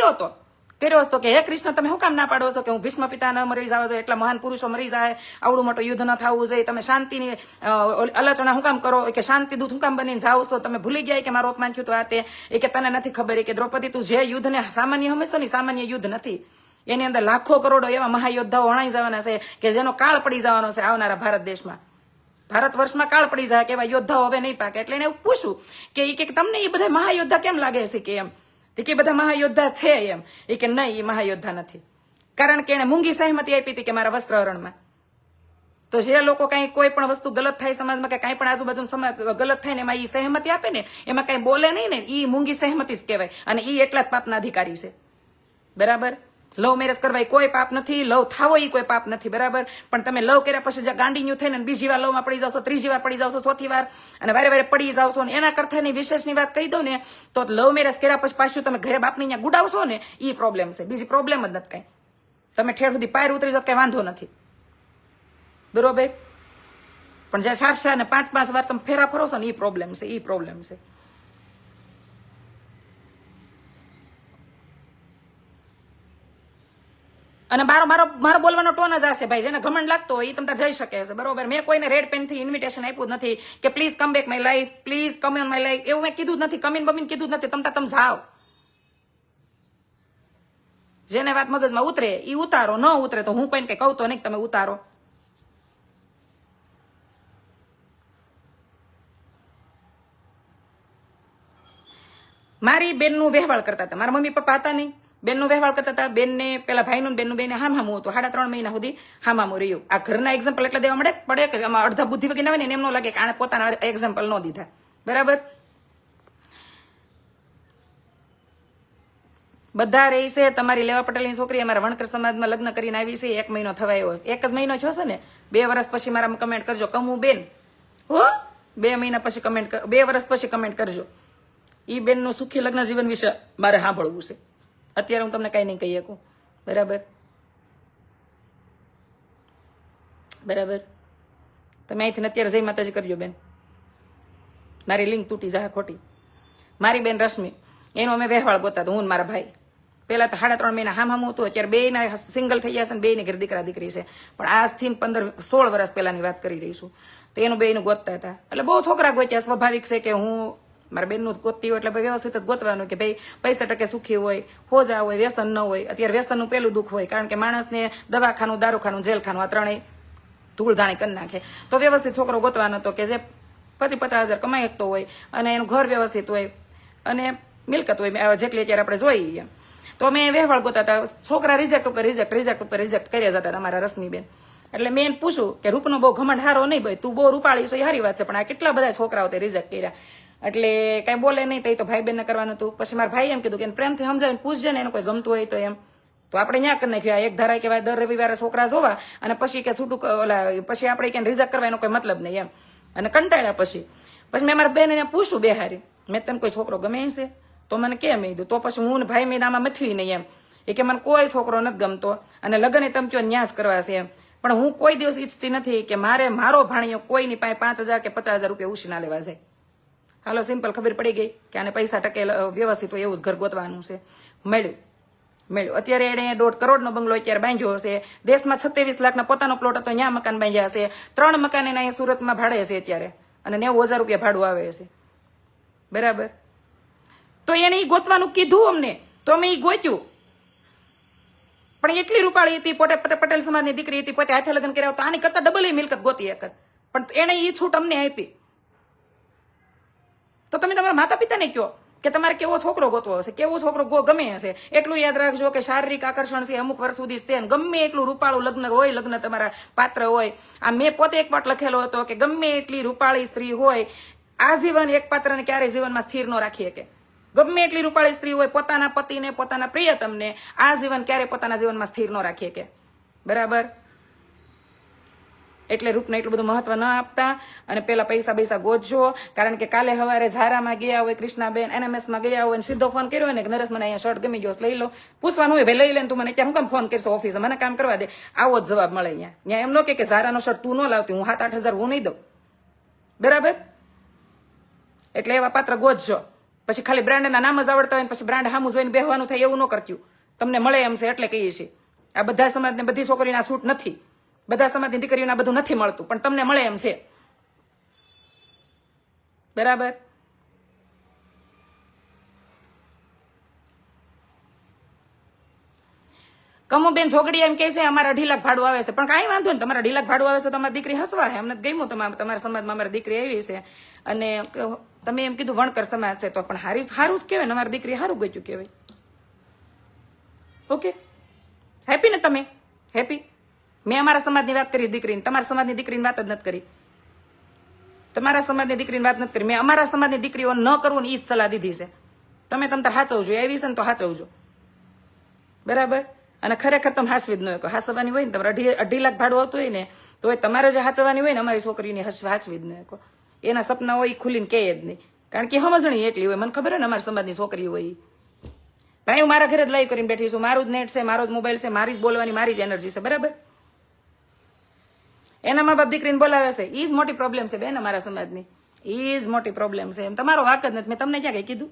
કર્યો હતો કર્યો હતો કે, હે કૃષ્ણ, તમે શું કામ ના પાડો છો કે હું ભીષ્મ પિતા ન મરી જાવ છો? એટલા મહાન પુરુષો મરી જાય. આવડું મોટું યુદ્ધ ન થવું જોઈએ. તમે શાંતિની અલચના શું કામ કરો? કે શાંતિ દૂત શું કામ બનીને જાઓ છો? તમે ભૂલી ગયા કે મારું અપમાન થયું તો આ તે. કે તને નથી ખબર. કે, દ્રૌપદી, તું જે યુદ્ધને, સામાન્ય સમજતો ને સામાન્ય યુદ્ધ નથી. એની અંદર લાખો કરોડો એવા મહાયોદ્ધાઓ વણાઈ જવાના છે કે જેનો કાળ પડી જવાનો છે આવનારા ભારત દેશમાં. ભારત વર્ષમાં કાળ પડી જાય કે એવા યોદ્ધાઓ હવે નહીં પાકે. એટલે એને પૂછું કે એ કે, તમને એ બધા મહાયોદ્ધા કેમ લાગે છે કે એમ? તે કે બધા મહાયોદ્ધા છે એમ. એ કે નહીં, એ મહાયોદ્ધા નથી. કારણ કે એને મૂંગી સહમતી આપી હતી કે મારા વસ્ત્રહરણમાં તો જે લોકો કાંઈ કોઈ પણ વસ્તુ ગલત થાય સમાજમાં કે કાંઈ પણ આજુબાજુ ગલત થાય ને એમાં એ સહમતી આપે ને, એમાં કાંઈ બોલે નહીં ને એ મૂંગી સહમતી જ કહેવાય. અને એ એટલા જ પાપના અધિકારી છે. બરાબર? લવ મેરેજ કરવા કોઈ પાપ નથી, લવ થાવો એ કોઈ પાપ નથી, બરાબર? પણ તમે લવ કર્યા પછી જે ગાંડીન્યુ થઈને બીજી વાર લવમાં પડી જાવશો, ત્રીજી વાર પડી જાવશો, ચોથી વાર, અને વારે વારે પડી જાવશો ને એના કરતાની વિશેષની વાત કહી દઉં ને, તો લવ મેરેજ કર્યા પછી પાછું તમે ઘરે બાપની અહીંયા ગુડાવશો ને એ પ્રોબ્લેમ છે. બીજી પ્રોબ્લેમ જ નથી કઈ. તમે ઠેર સુધી પાયર ઉતરી જાવ કઈ વાંધો નથી. બરોબર? પણ જ્યાં ચાર ચાર ને પાંચ પાંચ વાર તમે ફેરા ફરો છો ને એ પ્રોબ્લેમ છે એ પ્રોબ્લેમ છે. અને મારો મારો મારો બોલવાનો ટોન જ હશે ભાઈ, જેને ઘમંડ લાગતો હોય એ તમને જઈ શકે છે, બરોબર? મેં કોઈને રેડ પેનથી ઇન્વિટેશન આપ્યું નથી કે please come back my life please come on my life એવું મેં કીધું જ નથી, કમીન બમીન કીધું જ નથી તમતા તમે જાઓ. જેને વાત મગજમાં ઉતરે એ ઉતારો, ન ઉતરે તો હું કોઈને કઈ કહું તો નહીં તમે ઉતારો. મારી બેનનું વહેવાળ કરતા હતા. મારા મમ્મી પપ્પા હતા નહીં. બેનનું વ્યવહાર કરતા હતા. બેનને, પેલા ભાઈનું બેનનું બેને હામ હામું હતું. સાડા ત્રણ મહિના સુધી હામ હામું રહ્યું. આ ઘરના એક્ઝામ્પલ એટલે દેવા મળે પડે કે આમાં અડધા બુદ્ધિ વગેરે આવે ને એમ ન લાગે કે આને પોતાના એક્ઝામ્પલ ન દીધા. બરાબર? બધા રહી છે, તમારી લેવા પટેલની છોકરી અમારા વણકર સમાજમાં લગ્ન કરીને આવી છે, એક મહિનો થવાયો આવ્યો એક જ મહિનો થયો છે ને, બે વર્ષ પછી મારા કમેન્ટ કરજો. કમું બેન. હો? બે મહિના પછી કમેન્ટ બે વર્ષ પછી કમેન્ટ કરજો. ઈ બેનનું સુખી લગ્ન જીવન વિશે મારે સાંભળવું છે. અત્યારે હું તમને કઈ નહીં કહી શકું. બરાબર? બરાબર? તમે અહીંથી અત્યારે જય માતાજી કરજો, બેન. મારી લિંક તૂટી જાય ખોટી. મારી બેન રશ્મિ, એનો અમે વહેવાળ ગોતા હું મારા ભાઈ. પહેલા તો સાડા ત્રણ મહિના હામ હામ હતું, અત્યારે બે ના સિંગલ થઈ ગયા છે ને બે ની ઘરે દીકરા દીકરી છે. પણ આજથી પંદર, સોળ વર્ષ પહેલાની વાત કરી રહી છું. તો એનું બેનું ગોતતા હતા. એટલે બહુ છોકરા ગોત્યા, સ્વાભાવિક છે કે હું મારા બેનનું ગોતતી હોય એટલે ભાઈ વ્યવસ્થિત જ ગોતવાનું કે ભાઈ પૈસા ટકે સુખી હોય, હોજા હોય, વ્યસન ન હોય. અત્યારે વ્યસનનું પેલું દુઃખ હોય, કારણ કે માણસને દવાખાનું, દારૂખાનું, જેલખાનું આ ત્રણેય ધૂળધાણી કરી નાખે. તો વ્યવસ્થિત છોકરો ગોતવાનો હતો કે જે પછી પચાસ હજાર કમાઈ શકતો હોય અને એનું ઘર વ્યવસ્થિત હોય અને મિલકત હોય. જેટલી અત્યારે આપણે જોઈએ તો અમે વહેવાળ ગોતા હતા. છોકરા રિજેક્ટ ઉપર રિજેક્ટ રિજેક્ટ ઉપર રિજેક્ટ કર્યા જતા અમારા રસની બેન એટલે મેં પૂછ્યું કે રૂપનો બહુ ઘમંડ હારો નહીં ભાઈ, તું બહુ રૂપાળી છો, એ સારી વાત છે, પણ આ કેટલા બધા છોકરાઓ તે રિજેક્ટ કર્યા? એટલે કઈ બોલે નહીં તો એ તો ભાઈ બેનને કરવાનું હતું. પછી મારા ભાઈ એમ કીધું કે પ્રેમથી સમજાવીને પૂછજે ને એને કોઈ ગમતું હોય તો એમ. તો આપણે ન્યા કરી નાખ્યું. એક ધારા કહેવાય, દર રવિવારે છોકરા જોવા અને પછી કે છૂટું ઓલા, પછી આપણે ક્યાંય રિઝર્વ કરવા એનો કોઈ મતલબ નહીં એમ. અને કંટાળ્યા પછી. પછી મેં મારા બેન એને પૂછ્યું બે હારી મેં તને કોઈ છોકરો ગમે એમ છે? તો મને કેમ કીધું તો પછી હું ભાઈ મેં આમાં મથવી નહીં એમ. એ કે મને કોઈ છોકરો નથી ગમતો અને લગ્ન તમે કયો ન્યાસ કરવા છે એમ. પણ હું કોઈ દિવસ ઈચ્છતી નથી કે મારે મારો ભાણિયો કોઈની પાસે પાંચ હજાર કે પચાસ હજાર રૂપિયા ઉછીના લેવા જાય. હાલો સિમ્પલ ખબર પડી ગઈ કે આને પૈસા ટકે વ્યવસ્થિત હોય એવું જ ઘર ગોતવાનું છે. મળ્યું મળ્યું. અત્યારે એણે દોઢ કરોડનો બંગલો અત્યારે બાંધ્યો હશે. દેશમાં છત્રીસ લાખના પોતાનો પ્લોટ હતો, ત્યાં મકાન બાંધ્યા હશે. ત્રણ મકાન એના અહીંયા સુરતમાં ભાડે છે અત્યારે. અને નેવું હજાર રૂપિયા ભાડું આવે છે. બરાબર? તો એને એ ગોતવાનું કીધું અમને. તો અમે એ ગોત્યું. પણ એટલી રૂપાળી હતી, પોતે પટેલ સમાજની દીકરી હતી, પોતે હાથે લગ્ન કર્યા તો આની કરતા ડબલ મિલકત ગોતી એક પણ એને એ છૂટ અમને આપી. તો તમે તમારા માતા પિતાને કહો કે તમારે કેવો છોકરો ગોતવો હશે, કેવો છોકરો ગો ગમે હશે. એટલું યાદ રાખજો કે શારીરિક આકર્ષણ છે અમુક વર્ષ સુધી છે ગમે એટલું રૂપાળું લગ્ન હોય, લગ્ન તમારા પાત્ર હોય. આ મેં પોતે એક પાઠ લખેલો હતો કે ગમે એટલી રૂપાળી સ્ત્રી હોય આજીવન એક પાત્રને ક્યારેય જીવનમાં સ્થિર ન રાખી શકે. ગમે એટલી રૂપાળી સ્ત્રી હોય, પોતાના પતિને, પોતાના પ્રિયતમને, આ જીવન ક્યારેય પોતાના જીવનમાં સ્થિર ન રાખી શકે. બરાબર? એટલે રૂપને એટલું બધું મહત્વ ન આપતા અને પેલા પૈસા પૈસા ગોતજો. કારણ કે કાલે સવારે ઝારામાં ગયા હોય, કૃષ્ણાબેન એનએમએસમાં ગયા હોય સીધો ફોન કર્યો ને નરેશ મને અહીંયા શર્ટ ગમી ગયો લઈ લો. પૂછવાનું હોય, ભાઈ લઈ લે તું મને ક્યાં? હું કામ ફોન કરશો ઓફિસે મને કામ કરવા દે. આવો જ જવાબ મળે અહીંયા. ત્યાં એમ ન કે ઝારાનો શર્ટ તું ન લાવતી, હું સાત આઠ હજાર હું નહીં દઉં. બરાબર? એટલે એવા પાત્ર ગોતજો. પછી ખાલી બ્રાન્ડના નામ જ આવડતા હોય પછી બ્રાન્ડ હામું જોઈને બેહવાનું થાય એવું ન કરતું. તમને મળે એમ છે એટલે કહીએ છીએ. આ બધા સમાજને બધી છોકરીઓના સૂટ નથી. બધા સમાજની દીકરીઓને આ બધું નથી મળતું, પણ તમને મળે એમ છે. બરાબર? કમુબેન જોગડી એમ કહે છે, અમારા અઢી લાખ ભાડું આવે છે. પણ કાંઈ વાંધો નહીં, તમારા અઢી લાખ ભાડું આવે છે તમારી દીકરી હસવા છે. અમને ગમ્યું તમારા તમારા સમાજમાં અમારી દીકરી આવી છે. અને તમે એમ કીધું વણકર સમાજ છે, તો પણ હારી સારું જ કહેવાય ને, અમારી દીકરી સારું ગયું કહેવાય. ઓકે? હેપી ને તમે? હેપી મેં અમારા સમાજની વાત કરી, દીકરીની. તમારા સમાજની દીકરીની વાત જ નથી કરી. તમારા સમાજની દીકરીની વાત નથી કરી. મેં અમારા સમાજની દીકરીઓ ન કરવું ને એ જ સલાહ દીધી છે. તમે તમ તાર હાચવજો. એવી છે ને તો હાચવજો. બરાબર? અને ખરેખર તમે હાસવી જ ન હોય. હાસવાની હોય ને, તમારે અઢી અઢી લાખ ભાડું આવતું હોય ને તો એ તમારે જે હાચવાની હોય ને, અમારી છોકરીની હાચવી જ ન હોય એના સપના હોય એ ખુલીને કહે જ નહીં. કારણ કે સમજણી એટલી હોય. મને ખબર હોય ને અમારા સમાજની છોકરી હોય. ભાઈ, હું મારા ઘરે જ લાઈવ કરીને બેઠી છું. મારું જ નેટ છે, મારો જ મોબાઈલ છે, મારી જ બોલવાની, મારી જ એનર્જી છે. બરાબર? એના મા બાપ દીકરીને બોલાવે છે. ઈ જ મોટી પ્રોબ્લેમ છે બેન અમારા સમાજની. ઈ જ મોટી પ્રોબ્લેમ છે. એમ તમારો વાક જ નથી. મેં તમને ક્યાં કઈ કીધું?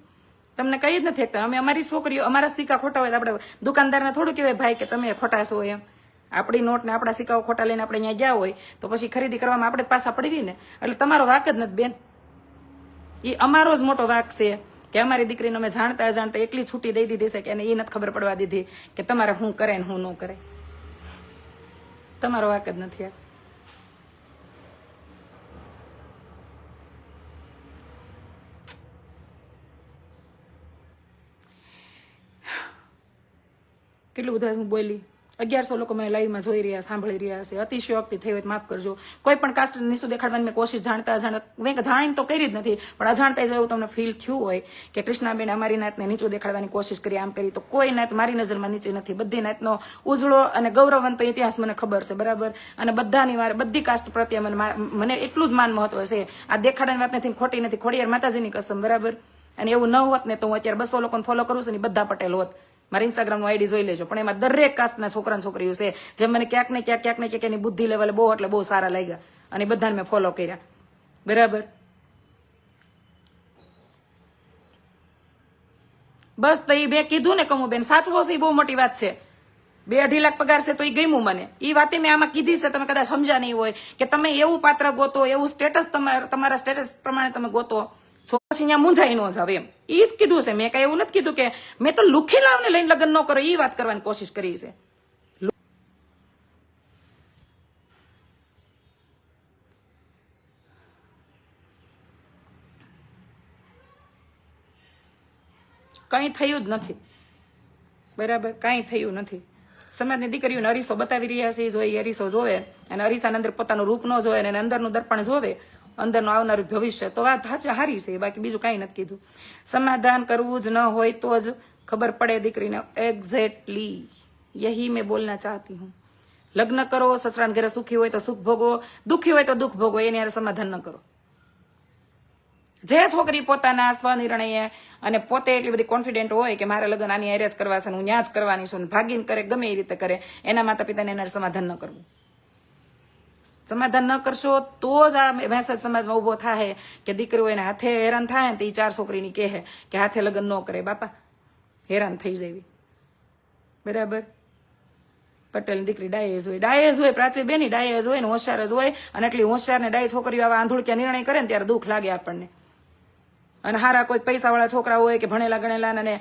તમને કઈ જ નથી એકતા અમે અમારી છોકરીઓ, અમારા સિક્કા ખોટા હોય તો આપણે દુકાનદારને થોડું કહેવાય, ભાઈ, કે તમે ખોટા છો એમ. આપણી નોટને આપણા સિક્કાઓ ખોટા લઈને આપણે અહીંયા ગયા હોય, તો પછી ખરીદી કરવામાં આપણે પાછા પડવી ને? એટલે તમારો વાક જ નથી બેન. એ અમારો જ મોટો વાક છે કે અમારી દીકરીને અમે જાણતા જાણતા એટલી છૂટી દઈ દીધી છે કે એને એ નથી ખબર પડવા દીધી કે તમારે શું કરે ને શું ન કરે. તમારો વાક જ નથી આ. કેટલું બધું હું બોલી? અગિયારસો લોકો મને લાઈવમાં જોઈ રહ્યા, સાંભળી રહ્યા છે. અતિશયોક્તિ થઈ હોય માફ કરજો. કોઈ પણ કાસ્ટ નિશુ દેખાડવાની મેં કોશિશ જાણતા જાણતા જાણીને તો કરી જ નથી, પણ અજાણતા જ એવું તમને ફીલ થયું હોય કે કૃષ્ણાબેન અમારી નાતને નીચું દેખાડવાની કોશિશ કરી, આમ કરી, તો કોઈ નાત મારી નજરમાં નીચે નથી. બધી નાતનો ઉજળો અને ગૌરવવંતો ઇતિહાસ મને ખબર છે, બરાબર? અને બધાની વાર બધી કાસ્ટ પ્રત્યે મને મને એટલું જ માન મહત્વ છે. આ દેખાડવાની વાત નથી ખોટી નથી, ખોડિયાર માતાજીની કસમ, બરાબર? અને એવું ન હોત ને તો હું અત્યારે બસો લોકોને ફોલો કરું છું ને બધા પટેલ હોત. મારી ઇન્સ્ટાગ્રામનું આઈડી જોઈ લેજો. પણ એમાં દરેક કાસ્ટના છોકરા છોકરીઓ છે. જે મને ક્યાંક ને ક્યાંક ક્યાંક ને ક્યાંક એની બુદ્ધિ લેવલે બહુ એટલે બહુ સારા લાગ્યા. અને બધાને મેં ફોલો કર્યા. બરાબર? બસ તો એ બે કીધું ને કમુ બેન સાચવો છે એ બહુ મોટી વાત છે. બે અઢી લાખ પગાર છે તો એ ગમ્યું મને. એ વાતે મેં આમાં કીધી છે, તમે કદાચ સમજ્યા નહીં હોય કે તમે એવું પાત્ર ગોતો, એવું સ્ટેટસ તમારા સ્ટેટસ પ્રમાણે તમે ગોતો. પછી અહીંયા મૂંઝાઈ ન જાવ એમ. એ જ કીધું છે. મેં કઈ એવું નથી કીધું કે મેં તો લુખી લાવને લઈને લગ્ન ન કરો એ વાત કરવાની કોશિશ કરી છે. કઈ થયું જ નથી. બરાબર? કઈ થયું નથી. સમાજની દીકરીઓને અરીસો બતાવી રહ્યા છે જો એ અરીસો જોવે અને અરીસાની અંદર પોતાનું રૂપ ન જોવે અને અંદરનું દર્પણ જોવે. અંદરનું આવનારું ભવિષ્ય. તો વાત સાચા, હારી છે. બાકી બીજું કાંઈ નથી કીધું. સમાધાન કરવું જ ન હોય તો જ ખબર પડે દીકરીને. એક્ઝેક્ટલી યહી મેં બોલના ચાહતી હું. લગ્ન કરો, સસરાને ઘરે સુખી હોય તો સુખ ભોગવો. દુઃખી હોય તો દુઃખ ભોગવો. એની હારે સમાધાન ન કરો. જે છોકરી પોતાના સ્વનિર્ણયે અને પોતે એટલી બધી કોન્ફિડન્ટ હોય કે મારે લગ્ન આની એરેજ કરવા છે હું ન્યા જ કરવાની છું ભાગીને કરે, ગમે એ રીતે કરે, એના માતા પિતાને એના સમાધાન ન કરવું. સમાધાન ન કરશો તો જ આ મેસેજ સમાજમાં ઊભો થાય કે દીકરીઓ એને હાથે હેરાન થાય ને તો એ ચાર છોકરીની કહે કે હાથે લગ્ન ન કરે. બાપા, હેરાન થઈ જાય બરાબર? પટેલની દીકરી ડાયેજ હોય. ડાયેજ હોય પ્રાચી બેની ડાયેજ હોય ને હોશિયાર જ હોય અને એટલી હોશિયાર ને ડાય છોકરીઓ આવા આંધળક્યા નિર્ણય કરે ને ત્યારે દુઃખ લાગે આપણને. અને હારા કોઈ પૈસાવાળા છોકરા હોય કે ભણેલા ગણેલા અને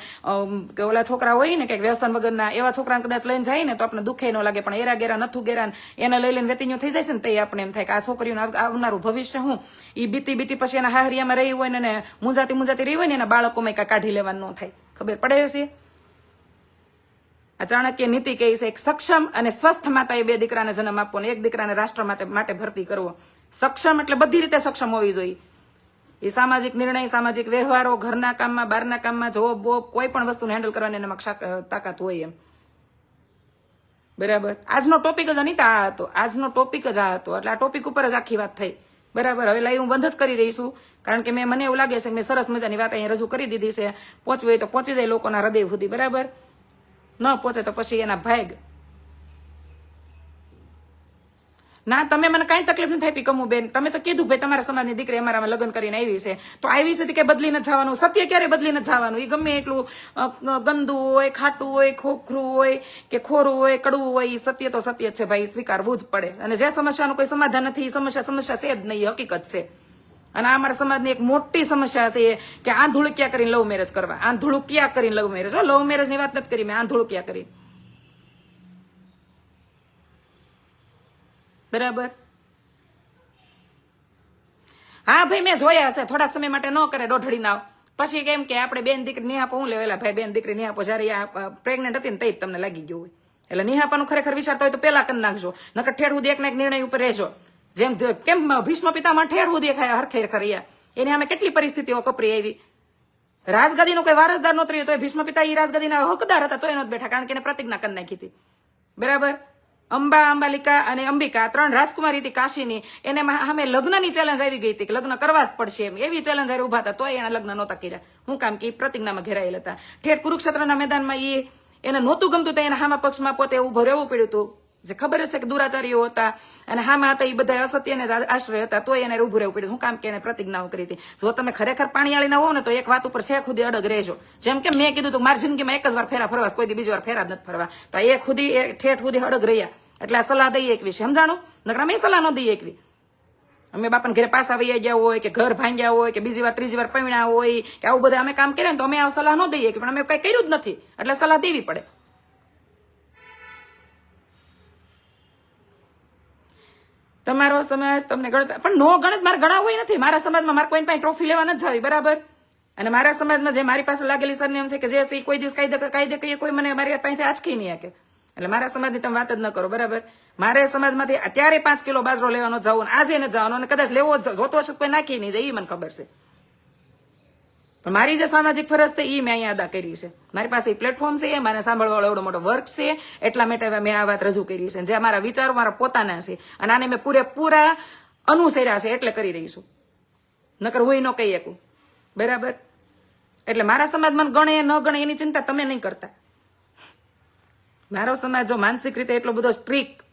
કે ઓલા છોકરા હોય ને કે વ્યસન વગરના એવા છોકરાને કદાચ લઈને જાય ને તો આપણે દુઃખે ન લાગે, પણ એરા ગેરા નથું ગેરા ને એને લઈ લઈને વેતીન્યું થઈ જાય છે ને તે આપણે એમ થાય કે આ છોકરીઓનું આવનારું ભવિષ્ય હું? એ બીતી બીતી પછી એના હાહરિયામાં રહી હોય ને મુંજાતી મુંજાતી રહી હોય ને એના બાળકોમાં કાંઈ કાઢી લેવાનું ન થાય. ખબર પડે છે આ ચાણક્ય નીતિ કહે છે, એક સક્ષમ અને સ્વસ્થ માતાએ બે દીકરાને જન્મ આપવો અને એક દીકરાને રાષ્ટ્ર માટે ભરતી કરવો. સક્ષમ એટલે બધી રીતે સક્ષમ હોવી જોઈએ. એ સામાજિક નિર્ણય, સામાજિક વ્યવહારો, ઘરના કામમાં બહારના કામમાં જોબ બોબ, કોઈ પણ વસ્તુને હેન્ડલ કરવાની ક્ષા- તાકાત હોય એમ. બરાબર? આજનો ટોપિક જ અનિતા આ હતો. આજનો ટોપિક જ આ હતો. એટલે આ ટોપિક ઉપર જ આખી વાત થઈ. બરાબર? હવે લાઈવ બંધ જ કરી રહી છું. કારણ કે મેં, મને એવું લાગે છે કે મેં સરસ મજાની વાત અહીંયા રજૂ કરી દીધી છે. પહોંચવી હોય તો પહોંચી જાય લોકોના હૃદય સુધી. બરાબર? ન પહોંચે તો પછી એના ભાગ ના, તમે મને કાંઈ તકલીફ નથી આપી કમુ બેન. તમે તો કીધું ભાઈ તમારા સમાજની દીકરી અમારામાં લગ્ન કરીને આવી છે. તો આવી છે કે બદલી ન જવાનું? સત્ય ક્યારે બદલી ન જવાનું? એ ગમે એટલું ગંદુ હોય, ખાટું હોય, ખોખરું હોય કે ખોરું હોય, કડવું હોય એ સત્ય તો સત્ય છે ભાઈ, સ્વીકારવું જ પડે. અને જે સમસ્યાનું કોઈ સમાધાન નથી એ સમસ્યા સમસ્યા છે જ નહીં હકીકત છે. અને આ અમારા સમાજની એક મોટી સમસ્યા છે કે કે આંધળુકિયા કરીને લવ મેરેજ કરવા. આંધળુકિયા કરીને લવ મેરેજ હો લવ મેરેજની વાત નથી કરી, મેં આંધળુકિયા કરી. બરાબર? હા ભાઈ, મેં જોયા હશે થોડાક સમય માટે ન કરે દોઢડી નાવ. પછી કેમ કે આપણે બેન દીકરી નિહાપો, હું લેવેલા ભાઈ બેન દીકરી નિહાપો, જયારે આ પ્રેગ્નેન્ટ હતી ને તે જ તમને લાગી ગયું હોય. એટલે નિહાપાનું ખરેખર વિચારતા હોય તો પેલા કરી નાખજો. નકર ઠેર સુધી એક નિર્ણય ઉપર રહેજો. જેમ કેમ ભીષ્મ પિતામાં ઠેર સુધી ખાય હરખે ખરીયા એની અમે કેટલી પરિસ્થિતિઓ કપરી આવી. રાજગાદીનો કોઈ વારસદાર નહોતો રહ્યો તો ભીષ્મ પિતા એ રાજગાદીના હકદાર હતા તો એનો જ બેઠા, કારણ કે એને પ્રતિજ્ઞા કરી નાખી હતી. બરાબર? અંબા, અંબાલિકા અને અંબિકા, ત્રણ રાજકુમારી હતી કાશીની. એને સામે લગ્નની ચેલેન્જ આવી ગઈ હતી કે લગ્ન કરવા જ પડશે એમ. એવી ચેલેન્જ આવી ઊભા હતા, તોય એના લગ્ન નહોતા કર્યા. હું કામ કે પ્રતિજ્ઞામાં ઘેરાયેલા હતા. ઠેઠ કુરુક્ષેત્રના મેદાનમાં એ એને નહોતું ગમતું તો એના હામા પક્ષમાં પોતે ઊભો રહેવું પડ્યું હતું. જે ખબર હશે કે દુરાચારીઓ હતા અને હામાં હતા એ બધા અસત્યને આશ્રય હતા તો એને ઉભું રહેવું પડ્યું હું કામ કે એને પ્રતિજ્ઞાઓ કરી હતી જો તમે ખરેખર પાણીયાળીના હોવ ને તો એક વાત ઉપર છે ખુદી અડગ રહેજો જેમ કે મેં કીધું તું મારી જિંદગીમાં એક જ વાર ફેરા ફરવા કોઈ બીજી વાર ફેરા જ નથી ફરવા તો એ ખુદી એ ઠેઠ સુધી અડગ રહ્યા એટલે આ સલાહ દઈએ એકવી સમજાણું નકર અમે સલાહ ન દઈએ એકવી અમે બાપાને ઘરે પાસા વૈયા ગયા હોય કે ઘર ભાંગ્યા હોય કે બીજી વાર ત્રીજી વાર પૈણા હોય કે આવું બધા અમે કામ કર્યા ને તો અમે આ સલાહ ન દઈએ કે પણ અમે કઈ કર્યું જ નથી એટલે સલાહ દેવી પડે તમારો સમાજ તમને ગણત પણ નો ગણત મારે ગણાવવું નથી. મારા સમાજમાં મારે કોઈને પાસે ટ્રોફી લેવા નથી જાવી, બરાબર? અને મારા સમાજમાં જે મારી પાસે લાગેલી સરનેમ છે કે જે કોઈ દિવસ કાયદે કાયદે કહીએ, કોઈ મને મારી પાસે આંચકી નહીં આકે એટલે મારા સમાજની તમે વાત જ ન કરો, બરાબર? મારે સમાજમાંથી અત્યારે પાંચ કિલો બાજરો લેવાનો, જવું આજે ને જવાનો, અને કદાચ લેવો જોતો હશે કોઈ નાખી નહીં જાય એ મને ખબર છે. મારી જે સામાજિક ફરજ છે એ મેં અહીંયા અદા કરી છે. મારી પાસે પ્લેટફોર્મ છે મને સાંભળવાળો એવડો મોટો વર્ક છે, એટલા માટે મેં આ વાત રજૂ કરી છે. જે મારા વિચારો, મારા પોતાના છે. અને આને મેં પૂરેપૂરા અનુસર્યા છે, એટલે કરી રહી છું. નકર હું ન કહી શકું. બરાબર? એટલે મારા સમાજમાં ગણે, ન ગણે, એની ચિંતા તમે નહીં કરતા. મારો સમાજ જો માનસિક રીતે એટલો બધો સ્ટ્રીક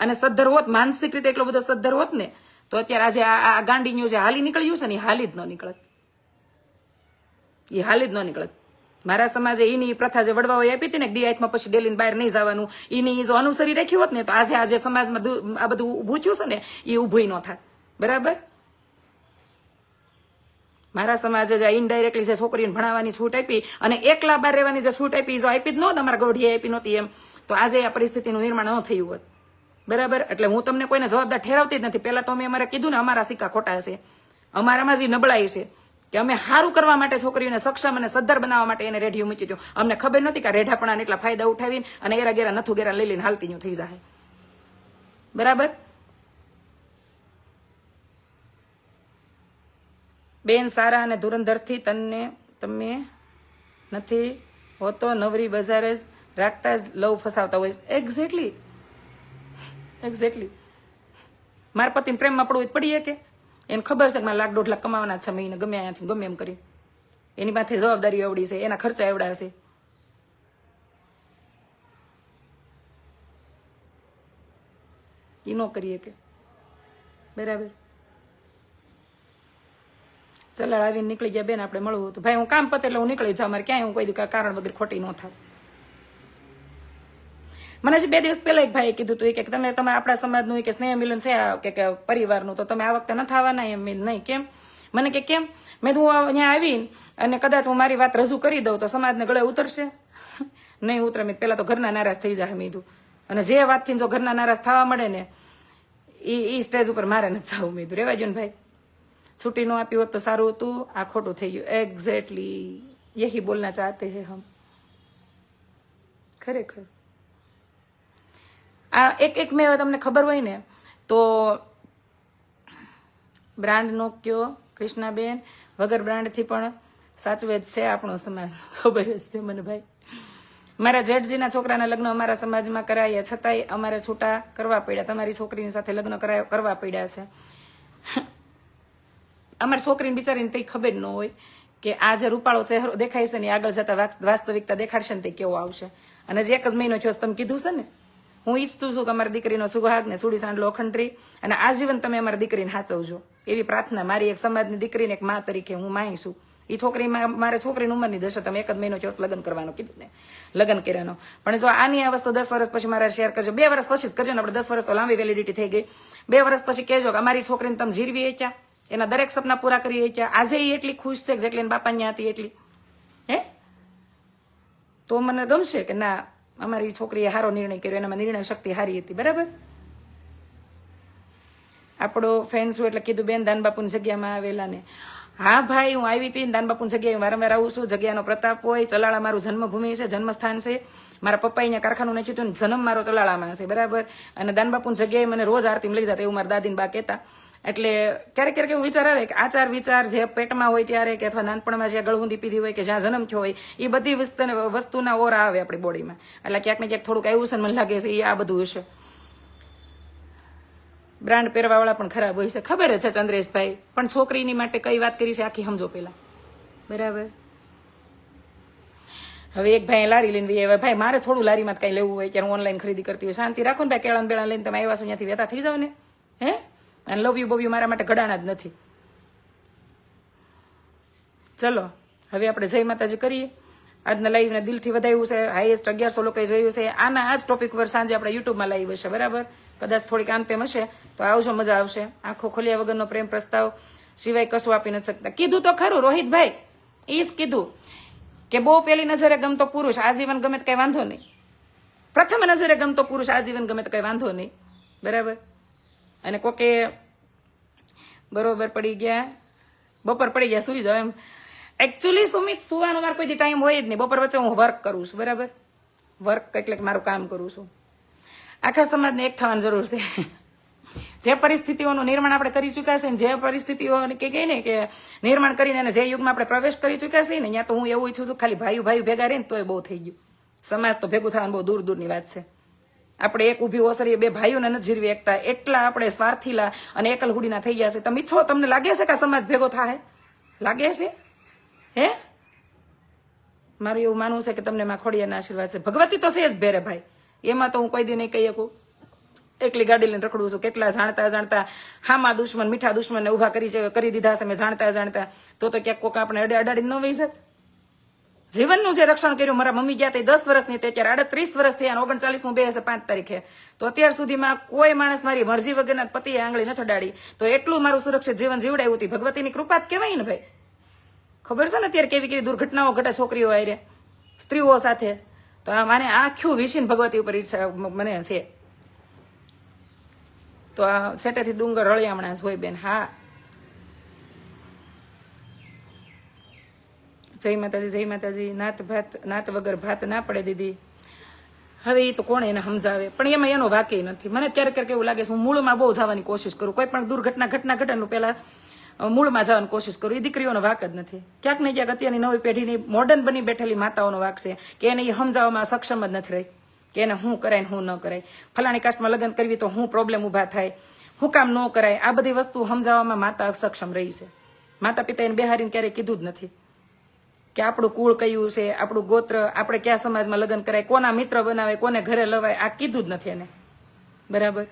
અને સદ્ધર હોત, માનસિક રીતે એટલો બધો સદ્ધર હોત ને, તો અત્યારે આજે આ ગાંડી જે હાલી નીકળ્યું છે ને એ હાલી જ ન નીકળત. એ હાલી જ ન નીકળત મારા સમાજે એની પ્રથા જે વડવાઓએ આપી હતી ને દિયાતમાં પછી ડેલીને બહાર નહીં જવાનું એની જો અનુસરી રાખી હોત ને, તો આજે આજે સમાજમાં આ બધું ઊભું થયું છે ને એ ઊભું ન થાત. બરાબર? મારા સમાજે જે ઇનડાયરેક્ટલી જે છોકરીને ભણાવવાની છૂટ આપી અને એકલા બાર રહેવાની જે છૂટ આપી જો આપી જ ન હોત અમારા ગોઢીએ આપી નહોતી એમ, તો આજે આ પરિસ્થિતિનું નિર્માણ ન થયું હોત. બરાબર? એટલે હું તમને કોઈને જવાબદાર ઠેરવતી જ નથી. પહેલાં તો અમે અમારે કીધું ને, અમારા સિક્કા ખોટા હશે. અમારામાં જે નબળાઈ છે કે અમે સારું કરવા માટે છોકરીઓને સક્ષમ અને સદ્ધર બનાવવા માટે એને રેઢિયું મૂકી દો અમને ખબર નહોતી કે રેઢાપણાને એટલા ફાયદા ઉઠાવીને અને એરા ગેરા નથુ ગેરા લઈ લઈને હાલતી થઈ જાય બરાબર? બેન સારા અને ધુરંધરથી તને તમે નથી હોતો, નવરી બજારે જ રાખતા જ લવ ફસાવતા હોય એક્ઝેક્ટલી એક્ઝેક્ટલી મારા પતિને પ્રેમમાં પડવું પડીએ કે એને ખબર છે કે મારે લાખ દોઢ લાખ કમાવાના છે મહિને ગમે અહીંયાથી ગમે એમ કરી. એની પાસે જવાબદારી એવડી છે, એના ખર્ચા એવડા હશે. એ ન કરીએ કે બરાબર. ચલાડ આવીને નીકળી ગયા બેન, આપણે મળવું હતું. ભાઈ, હું કામ પતે એટલે હું નીકળી જાઉં, મારે ક્યાંય હું કોઈ કારણ વગર ખોટી ન થાવ મને હજી બે દિવસ પહેલા એક ભાઈએ કીધું હતું કે તમે તમે આપણા સમાજનું કે સ્નેહ મિલન છે કે પરિવારનું, તો તમે આ વખતે નથી આવવાના એમ નહીં, કેમ? મને કે કેમ? મેં હું અહીંયા આવીને અને કદાચ હું મારી વાત રજૂ કરી દઉં તો સમાજને ગળે ઉતરશે. નહીં ઉતરે, મેં પહેલાં તો ઘરના નારાજ થઈ જાય મીધું અને જે વાતથી જો ઘરના નારાજ થવા મળે ને એ એ સ્ટેજ ઉપર મારે નથી જવું મીધું રેવા ગયું ને ભાઈ. છૂટી ન આપી હોત તો સારું હતું. આ ખોટું થઈ ગયું. એક્ઝેક્ટલી યહી બોલના ચાહતે હે હમ. ખરેખર. આ એક એક મેં તમને ખબર હોય ને, તો બ્રાન્ડનો કયો? કૃષ્ણાબેન વગર બ્રાન્ડથી પણ સાચવે જ છે આપણો સમાજ. ખબર જ છે મને ભાઈ. મારા જેઠજીના છોકરાના લગ્ન અમારા સમાજમાં કરાયા, છતાંય અમારે છૂટા કરવા પડ્યા. તમારી છોકરીની સાથે લગ્ન કરાયા, કરવા પડ્યા છે. અમારી છોકરીને બિચારીને તે ખબર ન હોય કે આ જે રૂપાળો ચહેરો દેખાય છે ને આગળ જતા વાસ્તવિકતા દેખાડશે ને તે કેવો આવશે. અને જે એક જ મહિનો થયો તમે કીધું છે ને હું ઈચ્છું છું કે અમારી દીકરીનો સુહાગ ને સુડી સાંડ લોખંડરી અને આજીવન તમે અમારી દીકરીને સાચવજો એવી પ્રાર્થના મારી એક સમાજની દીકરીને એક મા તરીકે હું માહી છું. એ છોકરી મારે છોકરીની ઉંમરની દશા તમે એક જ મહિનો ચોસ લગ્ન કરવાનો કીધું ને. લગ્ન કર્યાનો. પણ જો આની આ વસ્તુ દસ વર્ષ પછી મારે શેર કરજો. બે વર્ષ પછી જ કરજો ને આપણે દસ વર્ષ તો લાંબી વેલિડિટી થઈ ગઈ. બે વર્ષ પછી કહેજો કે અમારી છોકરીને તમે જીરવી ક્યાં એના દરેક સપના પૂરા કરી ક્યાં આજે એ એટલી ખુશ છે જેટલી બાપાની હતી એટલી. હે? તો મને ગમશે કે ના અમારી છોકરીએ સારો નિર્ણય કર્યો, એનામાં નિર્ણય શક્તિ સારી હતી, બરાબર? આપણો ફેન એટલે કીધું બેન દાનબાપુની જગ્યામાં આવેલા ને. હા ભાઈ, હું આવી હતી દાનબાપુની જગ્યાએ વારંવાર આવું છું. જગ્યાનો પ્રતાપ હોય, ચલાળા મારું જન્મભૂમિ છે, જન્મસ્થાન છે. મારા પપ્પા અહીંયા કારખાનું નાખ્યું હતું જન્મ મારો ચલાળામાં છે, બરાબર? અને દાનબાપુની જગ્યાએ મને રોજ આરતીમાં લઈ જતા એવું મારા દાદીને બા કહેતા. એટલે ક્યારેક ક્યારેક એવું વિચાર આવે કે આચાર વિચાર જે પેટમાં હોય ત્યારે કે અથવા નાનપણમાં જ્યાં ગળહુંદી પીધી હોય કે જ્યાં જન્મ થયો હોય એ બધી વસ્તુ વસ્તુના ઓરા આવે આપણી બોડીમાં. એટલે ક્યાંક ને ક્યાંક થોડુંક આવ્યું છે મને લાગે છે એ આ બધું હશે. બ્રાન્ડ પહેરવાવાળા પણ ખરાબ હોય છે. ખબર છે ચંદ્રેશભાઈ. પણ છોકરીની માટે કઈ વાત કરી છે આખી સમજો પેલા. બરાબર? હવે એક ભાઈ લારી લઈને હવે ભાઈ, મારે થોડું લારીમાં કઈ લેવું હોય ત્યારે ઓનલાઈન ખરીદી કરતી હોય. શાંતિ રાખો ને ભાઈ કેળા બેળા લઈને તમે આવ્યા છો, ત્યાંથી વેતા થઈ જાવ ને. હે? અને લવ્યું બવ્યું મારા માટે ઘડાણા જ નથી. ચલો, હવે આપણે જય માતાજી કરીએ. આજના લાઈવને દિલથી વધાવ્યું છે. હાઈએસ્ટ અગિયારસો લોકોએ જોયું છે. આના આ જ ટોપિક પર સાંજે આપણે યુટ્યુબમાં લાઈવ હશે, બરાબર? કદાચ થોડીક આમ તેમ હશે, તો આવજો મજા આવશે. આંખો ખોલ્યા વગરનો પ્રેમ પ્રસ્તાવ સિવાય કશું આપી નથી શકતા. કીધું તો ખરું, રોહિતભાઈ. એ જ કીધું કે બહુ પેલી નજરે ગમતો પુરુષ આજીવન ગમે તો કંઈ વાંધો નહીં. પ્રથમ નજરે ગમતો પુરુષ આજીવન ગમે તો કંઈ વાંધો નહીં. બરાબર? અને કોકે બરોબર પડી ગયા, બપોર પડી ગયા, સુઈ જાવ એમ. એકચ્યુઅલી સુમિત, સુવાનો મારે કોઈ ટાઈમ હોય જ નહીં. બપોર વચ્ચે હું વર્ક કરું છું, બરાબર? વર્ક એટલે મારું કામ કરું છું. આખા સમાજને એક થવાની જરૂર છે. જે પરિસ્થિતિઓનું નિર્માણ આપણે કરી ચૂક્યા છે જે પરિસ્થિતિઓ કે કહે ને કે નિર્માણ કરીને જે યુગમાં આપણે પ્રવેશ કરી ચૂક્યા છે ને ત્યાં તો હું એવું ઈચ્છું છું ખાલી ભાઈઓ ભાઈઓ ભેગા રહીને તોય બહુ થઈ ગયું. સમાજ તો ભેગું થવાનું બહુ દૂર દૂરની વાત છે. આપણે એક ઊભી ઓસરીએ બે ભાઈઓને નથી જીરવી એકતા એટલા આપણે સ્વાર્થીલા અને એકલ હુડીના થઈ ગયા છે. તમે ઈચ્છો તમને લાગે છે કે સમાજ ભેગો થાય લાગે છે? હે? મારું એવું માનવું છે કે તમને માં ખોડિયાના આશીર્વાદ છે. ભગવતી તો છે જ ભેરે ભાઈ. એમાં તો હું કોઈ દી નહીં કહી શકું. એકલી ગાડી લઈને રખડું છું. કેટલા જાણતા જાણતા હામાં દુશ્મન, મીઠા દુશ્મનને ઊભા કરી કરી દીધા છે, મેં જાણતા જાણતા. તો તો ક્યાંક કોક આપણે અડે અડાડી ન વહી જીવનનું જે રક્ષણ કર્યું, મારા મમ્મી ગયા તે દસ વર્ષની તે અત્યારે આડત્રીસ વર્ષ થયા ઓગણચાલીસમું બે હશે પાંચ તારીખે. તો અત્યાર સુધીમાં કોઈ માણસ મારી મરજી વગરના પતિએ આંગળી નથી અડાડી. તો એટલું મારું સુરક્ષિત જીવન જીવડાયું હતી. ભગવતીની કૃપા જ કહેવાય ને ભાઈ. ખબર છે ને અત્યારે કેવી કેવી દુર્ઘટનાઓ ઘટે છોકરીઓ આરે સ્ત્રીઓ સાથે. તો આ મને આખું વિશીન ભગવતી ઉપર ઈચ્છા મને છે. તો આ સેટેથી ડુંગર રળિયામણા હોય બેન, હા. જય માતાજી જય માતાજી. નાત ભાત, નાત વગર ભાત ના પડે દીદી. હવે એ તો કોણ એને સમજાવે? પણ એમાં એનો વાક્ય નથી. મને ક્યારેક ક્યારેક એવું લાગે છે, હું મૂળમાં બહુ જવાની કોશિશ કરું. કોઈ પણ દુર્ઘટના, ઘટના ઘટનું પહેલા મૂળમાં જવાની કોશિશ કરું. એ દીકરીઓનો વાક જ નથી. ક્યાંક ને ક્યાંક અત્યારની નવી પેઢીની મોડર્ન બની બેઠેલી માતાઓનો વાક છે કે એને એ સમજાવવામાં સક્ષમ જ નથી રહી. કે એને શું કરાય શું ન કરાય. ફલાણી કાસ્ટમાં લગ્ન કરવી તો શું પ્રોબ્લેમ ઊભા થાય. હું કામ ન કરાય. આ બધી વસ્તુ સમજાવવામાં માતા સક્ષમ રહી છે. માતા પિતા એને બિહારીને ક્યારેય કીધું જ નથી. કે આપણું કુળ કયું છે? આપણું ગોત્ર? આપણે કયા સમાજમાં લગ્ન કરાય? કોના મિત્ર બનાવે? કોને ઘરે લવાય? આ કીધું જ નથી એને. બરાબર?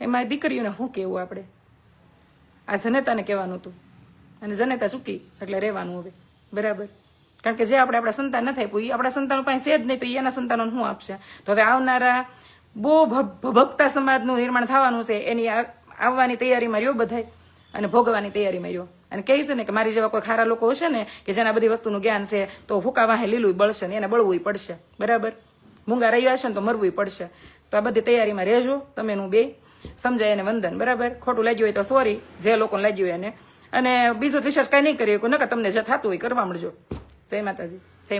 એમાં દીકરીઓને શું કેવું આપણે? આ જનેતાને કહેવાનું હતું. અને જનેતા ચૂકી એટલે રહેવાનું હવે. બરાબર? કારણ કે જે આપણે આપણા સંતાન નથી આપ્યું એ આપણા સંતાનો પાસે છે જ નહીં, તો એના સંતાનો શું આપશે? તો હવે આવનારા બહુ ભક્તા સમાજનું નિર્માણ થવાનું છે, એની આવવાની તૈયારીમાં રહ્યો બધાય. અને ભોગવાની તૈયારીમાં રહ્યો. અને કહે છે ને કે મારી જેવા કોઈ ખારા લોકો હશે ને, કે જેના બધી વસ્તુનું જ્ઞાન છે, તો હુકા વાહે લીલું બળશે ને, એને બળવું પડશે. બરાબર? મૂંગા રહ્યા હશે ને, તો મરવું પડશે. તો આ બધી તૈયારીમાં રહેજો, તમે હું બે. સમજાય એને વંદન, બરાબર? ખોટું લાગ્યું હોય તો સોરી જે લોકોને લાગ્યું હોય એને. અને બીજું વિશેષ કઈ નહીં કરીએ નકર તમને જે થતું હોય કરવા મળજો. જય માતાજી, જય